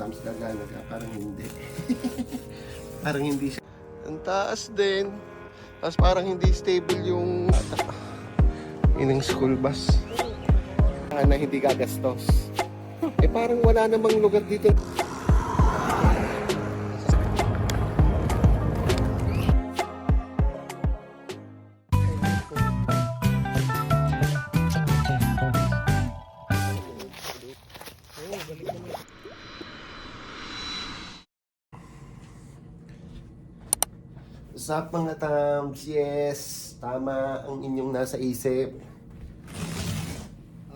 times gagana ka, parang hindi. parang hindi siya. Ang taas din. Tapos parang hindi stable yung ining school bus. Na hindi gagastos. Eh parang wala namang lugar dito. Sa mga tams, yes, tama ang inyong nasa isip.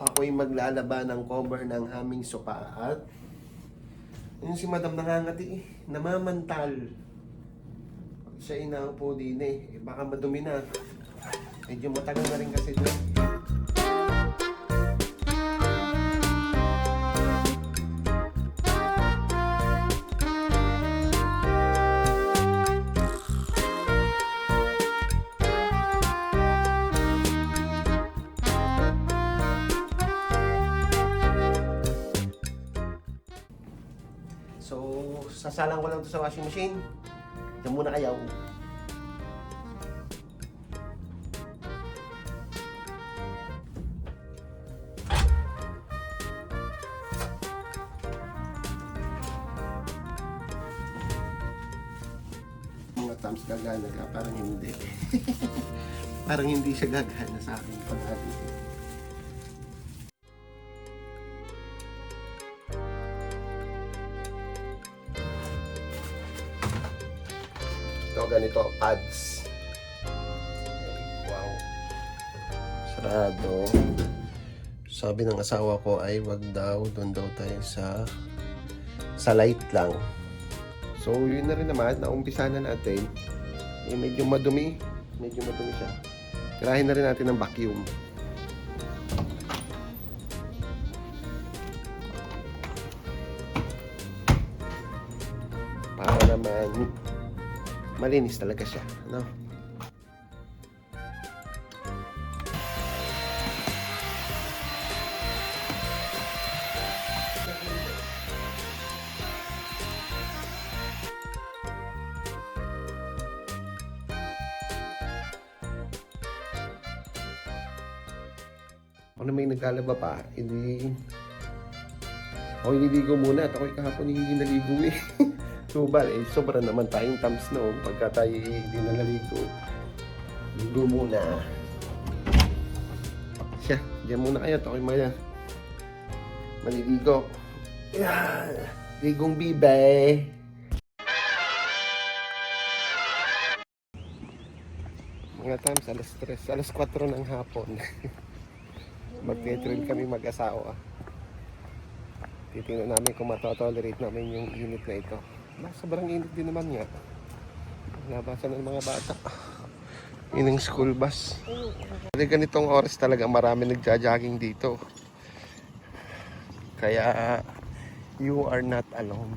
Ako'y maglalaba ng cover ng aming sopa at yung si madam nangangati namamantal. Siya inaupo din eh, eh, baka madumi na. Medyo matagal na rin kasi doon. Sasalang ko lang to sa washing machine. Diyan muna kayo. Mga times gagana ka, parang hindi. parang hindi siya gagana sa akin pag Ito, pads. Wow. Sarado. Sabi ng asawa ko ay wag daw, doon daw tayo sa sa light lang. So, yun na rin naman, naumpisa na natin. Eh, medyo madumi. Medyo madumi siya. Tirahin na rin natin ng vacuum. Malinis talaga siya, no? Kung may naglalaba pa, hindi... Ako nililigo muna at ako'y kahapon hindi naligo eh. Subal eh, sobra naman tayong thumbs no. Pagka tayo eh, hindi na naligo, ligo muna. Siya, diyan muna kayo. At ako'y maya. Maliligo. Yan. Ligong bibe. Mga times, alas 3, alas 4 ng hapon. Mag-trail kami mag-asawa. Titingnan namin kung matotolerate namin yung unit na ito. Sobrang init din naman nga. Nabasa ng mga bata. Yun ang school bus. Kasi ganitong oras talaga marami nagja-jogging dito. Kaya you are not alone.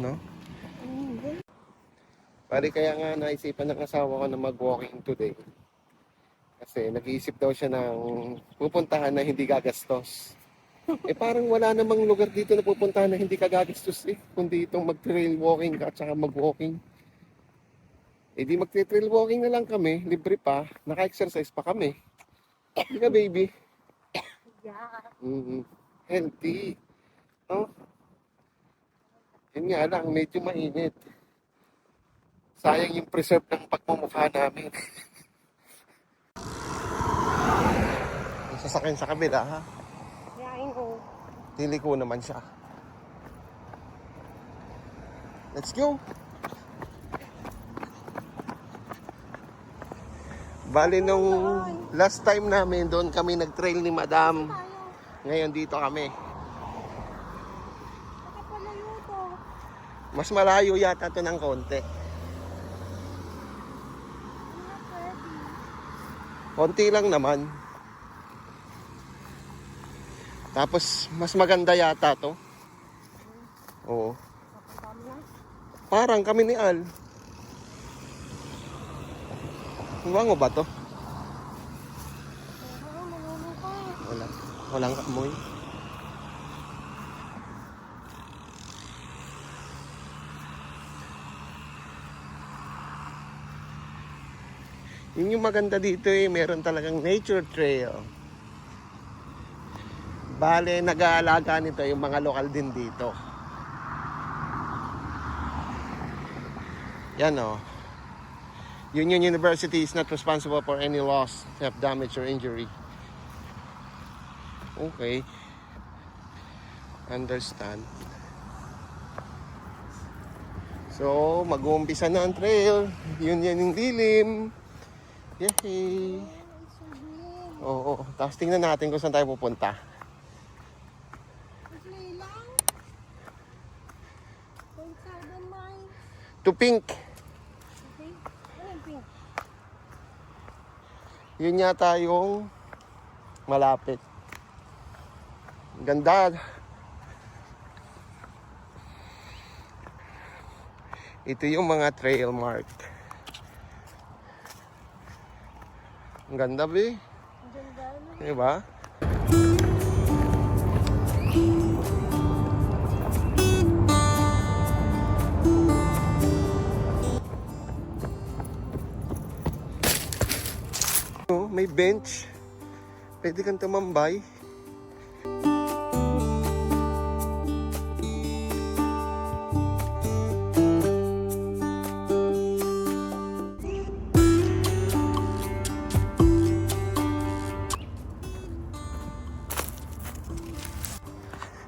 No? Pare kaya nga naisipan ng asawa ko na mag-walking today. Kasi nag-iisip daw siya ng pupuntahan na hindi gagastos. Eh parang wala namang lugar dito na pupuntahan na hindi ka gagastos eh. Kundi itong mag-trail walking ka at saka mag-walking. Eh di mag-trail walking na lang kami, libre pa, naka-exercise pa kami. Hindi ka baby? Yeah. mm Healthy. No? Yun nga lang, medyo mainit. Sayang yung preserve ng pagmumukha namin. Sasakyan sa kabila, ha? Yain ko. Dili ko naman siya. Let's go! Bali nung last time namin doon kami nag-trail ni Madam. Ngayon dito kami. Mas malayo yata to ng konti. Konti lang naman. Tapos, mas maganda yata to. Oo. Parang kami ni Al. Bango ba to? Wala. Walang amoy. Yun yung maganda dito eh. Meron talagang nature trail. Bale, nag-aalaga nito yung mga lokal din dito. Yan o. Union University is not responsible for any loss, theft, damage, or injury. Okay. Understand. So, mag-uumpisa na ang trail. Yun yan yung dilim. Yay! Oo. Tapos tingnan natin kung saan tayo pupunta. To pink. Ano yung pink? Yun yata yung malapit. Ganda. Ito yung mga trail mark. Ang ganda, be. Ang ganda na. Diba? Bench. Pwede kang tumambay.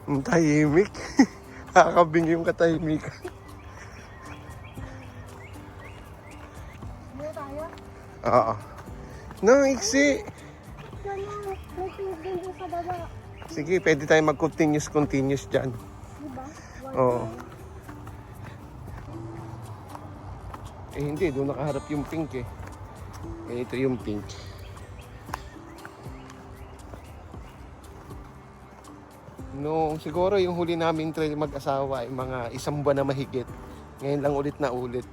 Ang tahimik. Nakakabing yung katahimik. Tayo? Oo. No, iksi. Sige, pwede tayo mag-continuous, continuous dyan. Diba? Oo. Eh hindi, doon nakaharap yung pink eh. Eh, ito yung pink. No, siguro yung huli namin trail mag-asawa ay mga isang buwan na mahigit. Ngayon lang ulit na ulit.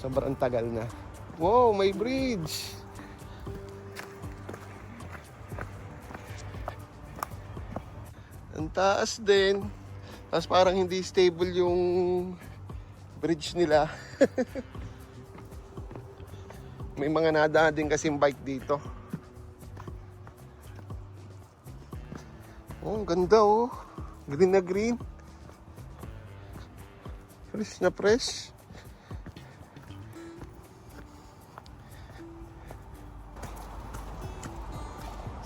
Sobrang tagal na. Wow, may bridge! Ang taas din. Tapos parang hindi stable yung bridge nila. May mga nadaan din kasing bike dito. Oh, ang ganda oh. Green na green. Fresh na fresh.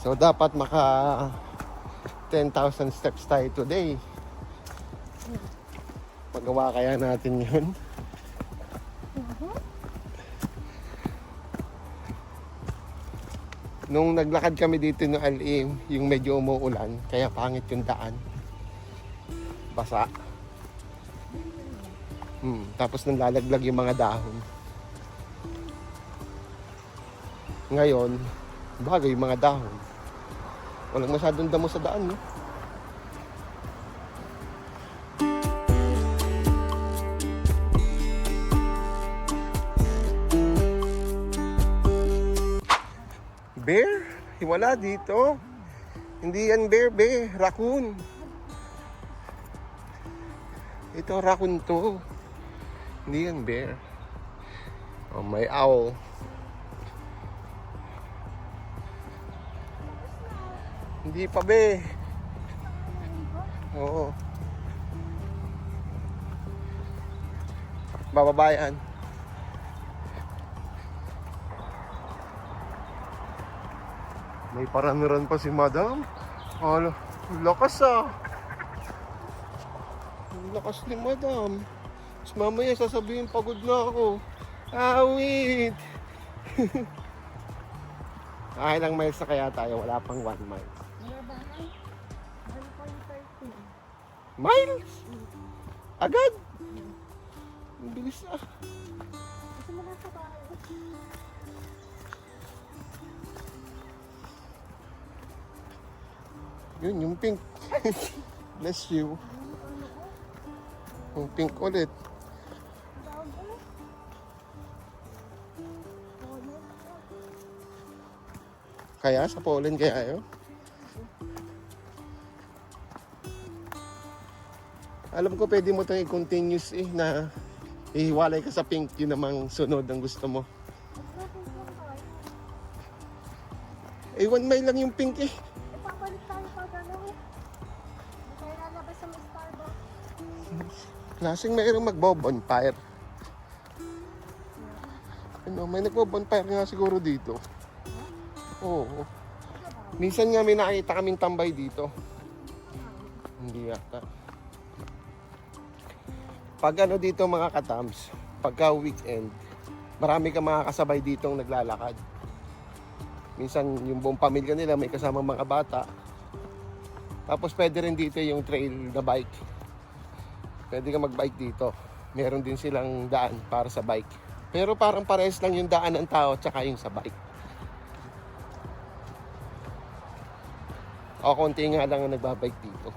So dapat maka 10,000 steps tayo today. Magawa kaya natin yun? Nung naglakad kami dito ng Alim, yung medyo umuulan, kaya pangit yung daan. Basa. Hmm, tapos nang lalaglag yung mga dahon. Ngayon, bagay yung mga dahon. Walang masyadong damo sa daan, no? Bear? Wala dito. Hindi yan bear, be. Raccoon. Ito, raccoon to. Hindi yan bear. Oh, may owl. Hindi pa, be. Oo. Bababayan. May paramiran pa si madam. Hala, lakas ah. Lakas ni madam. Tapos mamaya sasabihin pagod na ako. Awit! ah, ilang miles na kaya tayo? Wala pang 1 mile. Miles? Agad? Ang bilis ah. Na bahay? Yun, yung pink. Bless you. Yung pink ulit. Kaya sa pollen kaya yun? Alam ko pwede mo itong i-continuous eh na ihiwalay ka sa pink yun namang sunod ang gusto mo. Eh, one mile lang yung pink eh. Ipapalit tayo pag ano. Hindi tayo lalabas sa may Starbucks. Klaseng mayroong magbo-bonfire. Ano, may nagbo-bonfire nga siguro dito. Oo. Minsan nga may nakita kaming tambay dito. Hindi yata. Pag ano dito mga katams, pagka weekend, marami ka makakasabay dito naglalakad. Minsan yung buong pamilya nila may kasamang mga bata. Tapos pwede rin dito yung trail na bike. Pwede ka mag-bike dito. Meron din silang daan para sa bike. Pero parang pares lang yung daan ng tao tsaka yung sa bike. O konti nga lang ang nagbabike dito.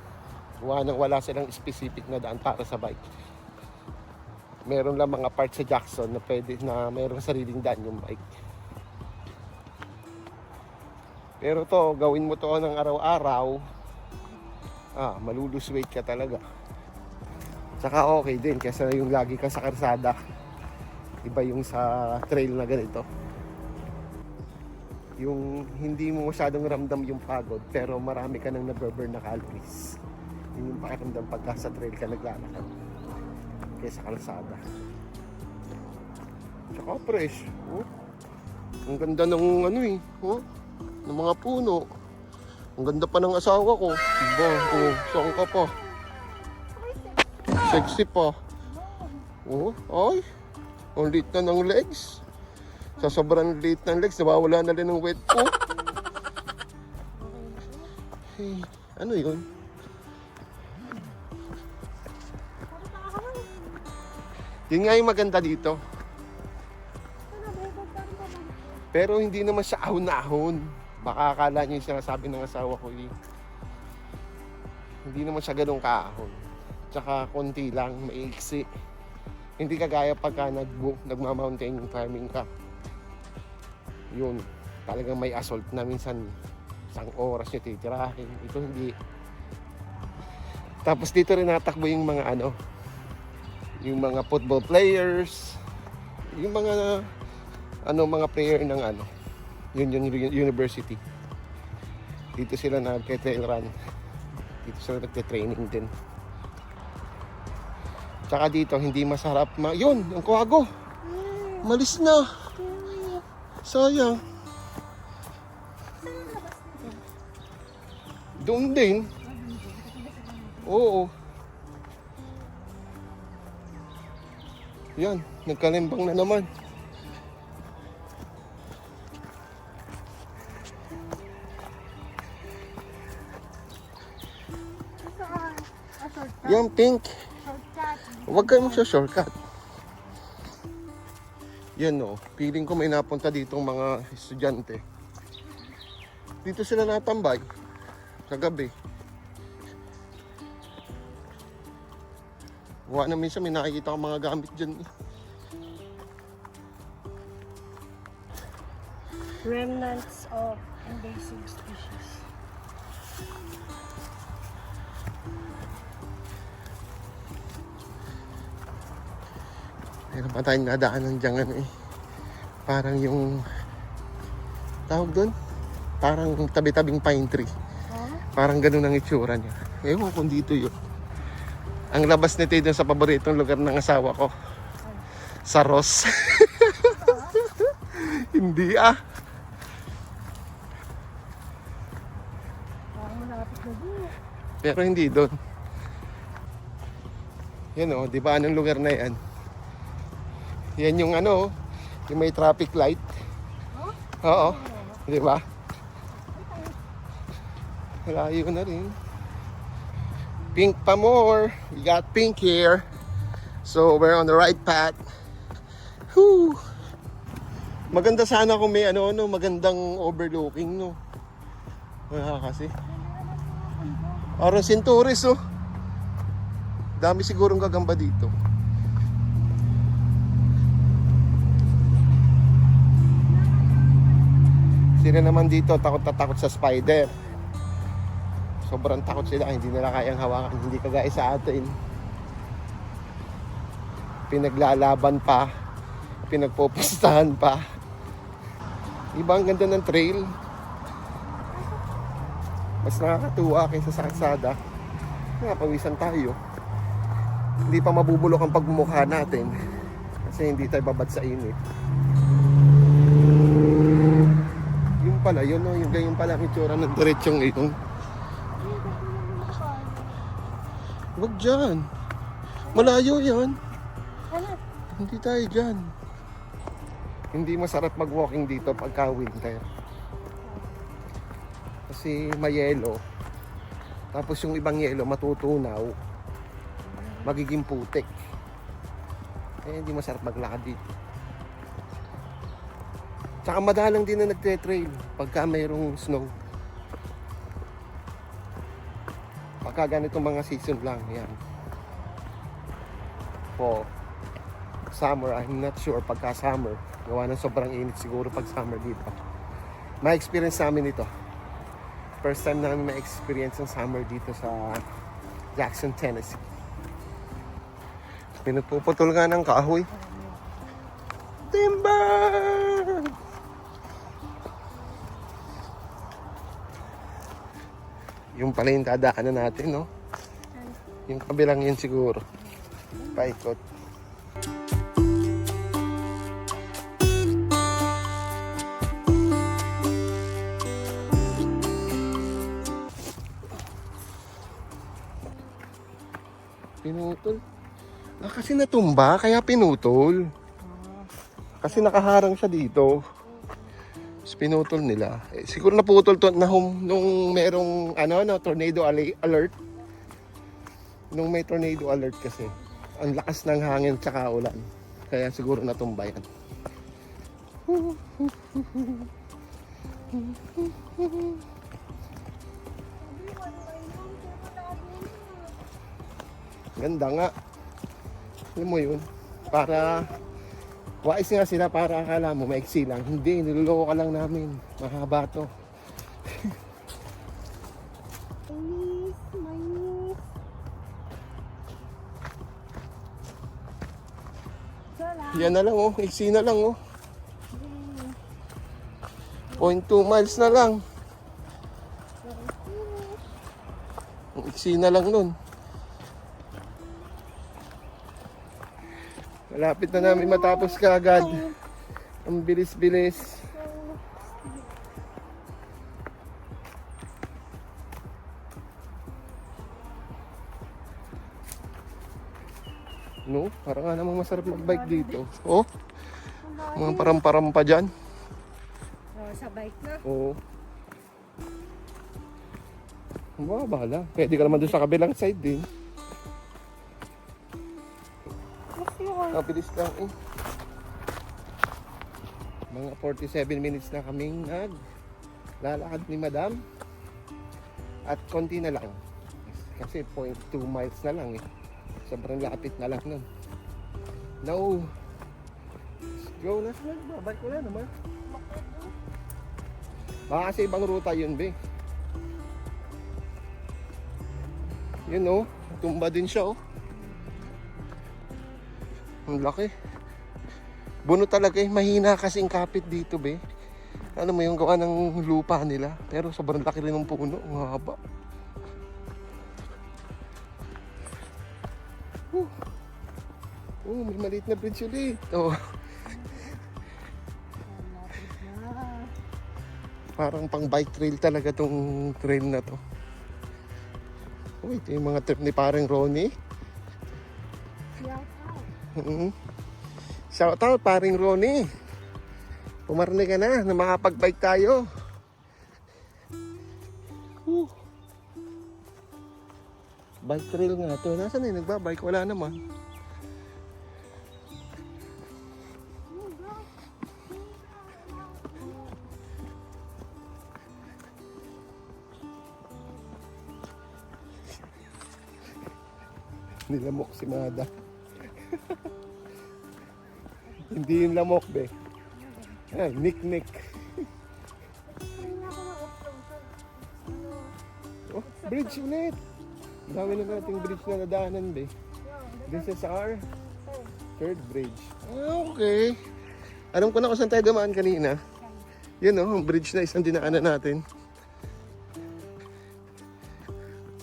Wala, wala silang specific na daan para sa bike. Meron lang mga parts sa Jackson na pwede na meron sariling daan yung bike. Pero to, gawin mo to ng araw-araw, ah, malulose weight ka talaga. Tsaka okay din kasi yung lagi ka sa karsada. Iba yung sa trail na ganito. Yung hindi mo masyadong ramdam yung pagod pero marami ka nang naburburn na calories. Yun yung pakiramdam pagka sa trail ka naglalakad. Kaysa kalsada. Tsaka fresh. Oh. Ang ganda ng ano eh. Oh. Ng mga puno. Ang ganda pa ng asawa ko. Ba, oh, saan ka pa? Sexy pa. Oh, ay. Ang liit na ng legs. Sa sobrang liit ng legs, nawawala na rin ng weight ko. Hey, ano yun? Yun nga yung maganda dito. Pero hindi naman siya ahon-ahon. Baka akala niyo yung sinasabi ng asawa ko eh. Hindi naman siya ganun kaahon. Tsaka konti lang, maiksi. Hindi kagaya pagka nag nagma-mountain climbing ka. Yun, talagang may assault na minsan isang oras nyo titirahin. Ito hindi. Tapos dito rin natakbo yung mga ano, yung mga football players, yung mga ano mga player ng ano, yun yung university. Dito sila nagke-trail run. Dito sila nagte-training din. Tsaka dito, hindi masarap ma... Yun, ang kuwago. Malis na. Sayang. Doon din. Oo. Yan, nagkalimbang na naman. Yung pink. Huwag kayo magsa-shortcut. Yan o. Feeling ko may napunta ditong mga estudyante. Dito sila natambay. Sa gabi. Wala na minsan may nakikita akong mga gamit dyan. eh. Remnants of invasive species. Meron pa tayong nadaanan dyan ano eh. Parang yung... Tawag doon? Parang tabi-tabing pine tree. Huh? Parang ganun ang itsura niya. Ewan kung dito yun. Ang labas nito dun sa paboritong lugar ng asawa ko. Sa Ross. Hindi ah. Pero hindi doon. Yan o, di ba anong lugar na yan? Yan yung ano, yung may traffic light. Oo, di ba? Malayo na rin. Pink pa more. We got pink here. So we're on the right path. Whew. Maganda sana kung may ano, ano, magandang overlooking, no? Wala kasi. Parang Centuris, oh. Dami sigurong gagamba dito. Sila naman dito, takot na takot sa spider. Sobrang takot sila, hindi nila kayang hawakan, hindi kagaya sa atin. Pinaglalaban pa, pinagpupustahan pa. Iba ang ganda ng trail. Mas nakakatuwa kaysa sa kalsada. Nakapawisan tayo. Hindi pa mabubulok ang pagmumukha natin. Kasi hindi tayo babad sa init. Yung pala, yun no, yung ganyan pala ang itsura ng diretsong itong. Wag dyan. Malayo yan. Ano? Hindi tayo dyan. Hindi masarap mag-walking dito pagka winter. Kasi may yelo. Tapos yung ibang yelo matutunaw. Magiging putik. Eh, hindi masarap maglakad dito. Tsaka madalang din na nagte-trail pagka mayroong snow. Pagka ganitong mga season lang, yan. For summer, I'm not sure pagka summer. Gawa ng sobrang init siguro pag summer dito. Ma-experience namin ito. First time namin ma-experience ang summer dito sa Jackson, Tennessee. Pinupuputol nga ng kahoy. Timber! Yung pala yung dadaanan natin, no? Yung kabilang yun siguro. Paikot. Pinutol. Ah, kasi natumba, kaya pinutol. Kasi nakaharang siya dito. Pinutol nila. Eh, siguro naputol to na hum, nung merong ano, no, tornado alert. Nung may tornado alert kasi. Ang lakas ng hangin tsaka ulan. Kaya siguro natumba yan. Ganda nga. Alam mo yun? Para Wais nga sila para akala mo maiksi lang. Hindi, niloloko ka lang namin. Mahaba to. Miss. Sala. Yan na lang oh. Iksi na lang oh. 0.2 miles na lang. Ang Iksi na lang nun. Malapit na namin matapos kaagad. Ang bilis-bilis. No, parang nga namang masarap mag-bike dito. Oh, mga param-param pa dyan. Oh, sa bike na. Oo. Mga bahala. Pwede ka naman doon sa kabilang side din. Mas Mabilis lang eh. Mga 47 minutes na kaming nag lalakad ni madam. At konti na lang. Kasi 0.2 miles na lang eh. Sobrang lapit na lang nun. No. Go na. Babalik ko na naman. Baka kasi ibang ruta yun, be. Yun oh. Tumba din siya oh. Ang laki. Buno talaga eh. Mahina kasing kapit dito, be. Ano mo yung gawa ng lupa nila. Pero sobrang laki rin ng puno. Ang haba. Whew. Oh, may maliit na bridge ulit. Oh, Ah, parang pang bike trail talaga tong trail na to. Oh, ito yung mga trip ni parang Ronnie. Mhm. Shout out paring Ronnie. Pumarni ka na na makapag-bike tayo. Whew. Bike trail nga to. Nasaan na yung nagbabike? Wala naman. Nilamok si Mada. Hindi yung lamok, be. Ay. Ano? Oh, bridge ulit. Dami na nating bridge na nadaanan, be. This is our third bridge. Ah, okay. Alam ko na kung saan tayo dumaan kanina. Yun oh, ang bridge na isang dinaanan natin.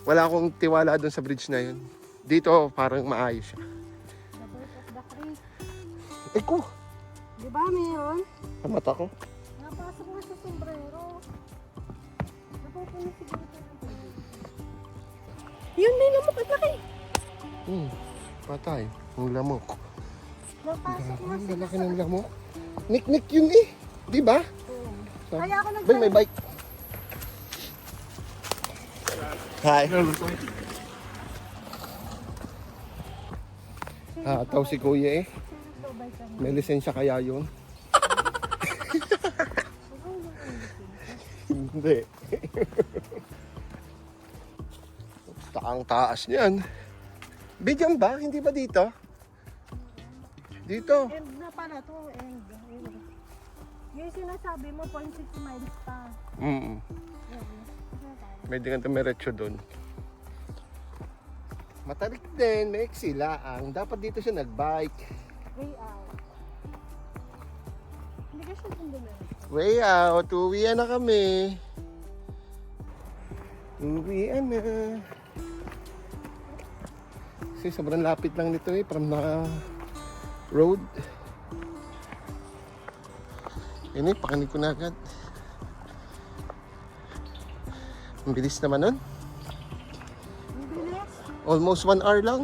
Wala akong tiwala doon sa bridge na yun. Dito, parang maayos siya. Ko, Di ba mayroon? ang mata ko. Napasok na sa sombrero. Napupunin siguro ito ng tubig. Yun, may lamok at laki. Hmm, patay. Ang lamok. Napasok na Ang sila lalaki sa... ng lamok. Nik-nik yun eh. Di ba? Oo. So, Kaya ako nag... Bay, may bike. Hi. Ah, taw si kuya eh. May lisensya kaya yun? Hindi. Taang taas niyan. Bigyan ba? Hindi ba dito? Dito. End na pala to, end. Yung sinasabi mo, 0.6 miles pa. Mm. May di ka tumiretso doon. Matarik din, may eksilaang. Dapat dito siya nagbike. Way out. Hindi ka siya dumiretso. Way out, uwian na kami. Uwian na. Kasi sobrang lapit lang nito eh, from the road. Ini, pakanig ko na agad. Ang bilis naman nun. Almost one hour lang.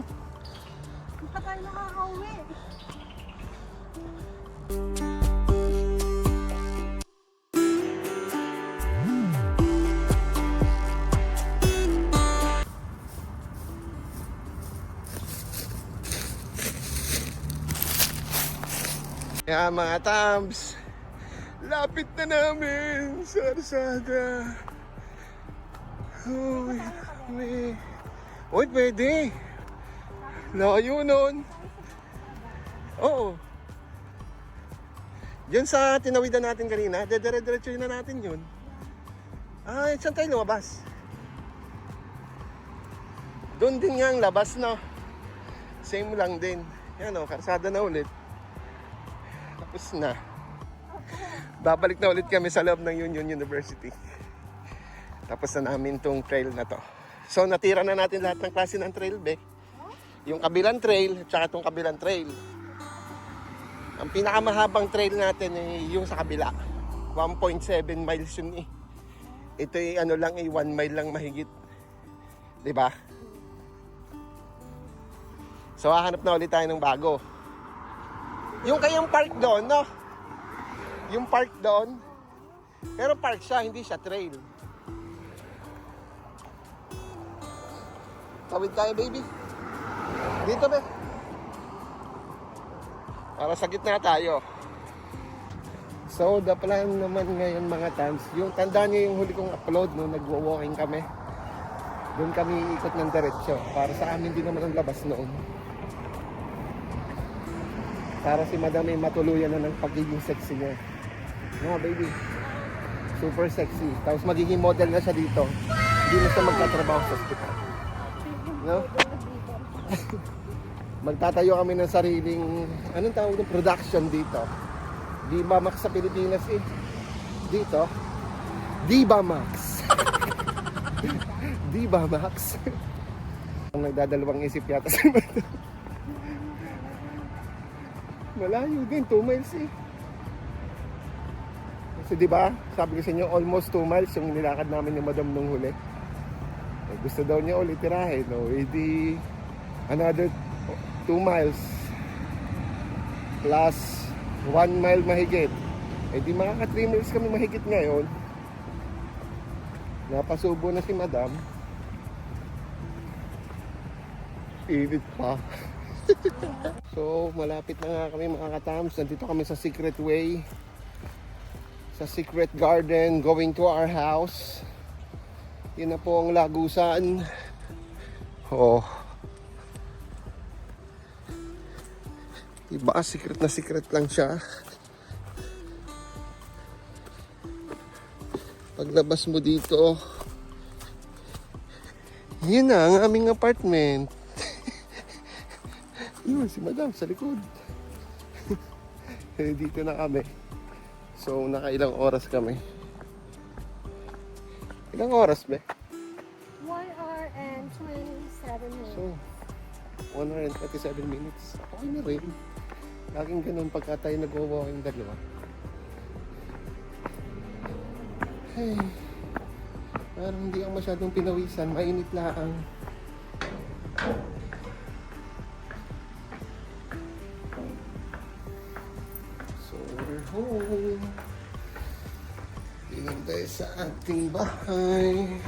Mga tams, lapit na namin sa Arsada. Uy, kami. Uy, pwede. Layo nun. Oo. Diyan sa tinawidan natin kanina, dedire-diretso na natin yun. Ay, saan tayo lumabas? Doon din nga ang labas, no? Same lang din. Yan o, karsada na ulit. Tapos na. Babalik na ulit kami sa loob ng Union University. Tapos na namin tong trail na to. So natira na natin lahat ng klase ng trail, be. Yung kabilang trail, at saka tong kabilang trail. Ang pinakamahabang trail natin ay yung sa kabila. 1.7 miles yun eh. Ito ay ano lang eh, 1 mile lang mahigit. 'Di ba? So hahanap na ulit tayo ng bago. Yung kayong park doon, no? Yung park doon. Pero park siya, hindi siya trail. Tawid tayo, baby. Dito, be. Para sa gitna tayo. So, the plan naman ngayon mga times, yung tandaan niyo yung huli kong upload no, nagwo-walking kami. Doon kami ikot ng diretsyo. Para sa amin din naman ang labas noon. Para si madam ay matuluyan na ng pagiging sexy niya. No, baby. Super sexy. Tapos magiging model na siya dito. Hindi na siya magtatrabaho sa hospital. No? Magtatayo kami ng sariling, anong tawag ng production dito? Di ba Max sa Pilipinas eh? Dito? Di ba Max? Di ba Max? Ang nagdadalawang isip yata si Madam. Malayo din, 2 miles eh. Kasi di ba, sabi ko sa inyo, almost 2 miles yung nilakad namin ni Madam nung huli. Eh, gusto daw niya ulit tirahin, no? Edi, another 2 miles plus 1 mile mahigit. Eh di makaka 3 miles kami mahigit ngayon. Napasubo na si Madam. Init pa. so, malapit na nga kami mga katams. Nandito kami sa Secret Way. Sa Secret Garden, going to our house. Yun na po ang lagusan. Oh. Iba, secret na secret lang siya. Paglabas mo dito, yun na ang aming apartment. Yun, si madam sa likod. Dito na kami. So, nakailang oras kami. Ilang oras, be? One hour and 27 minutes. So, 127 minutes. Okay na rin. Laging ganun pagka tayo nag-walking dalawa. Hey, parang hindi ako masyadong pinawisan. Mainit lang. Home. Tingin tayo sa ating bahay.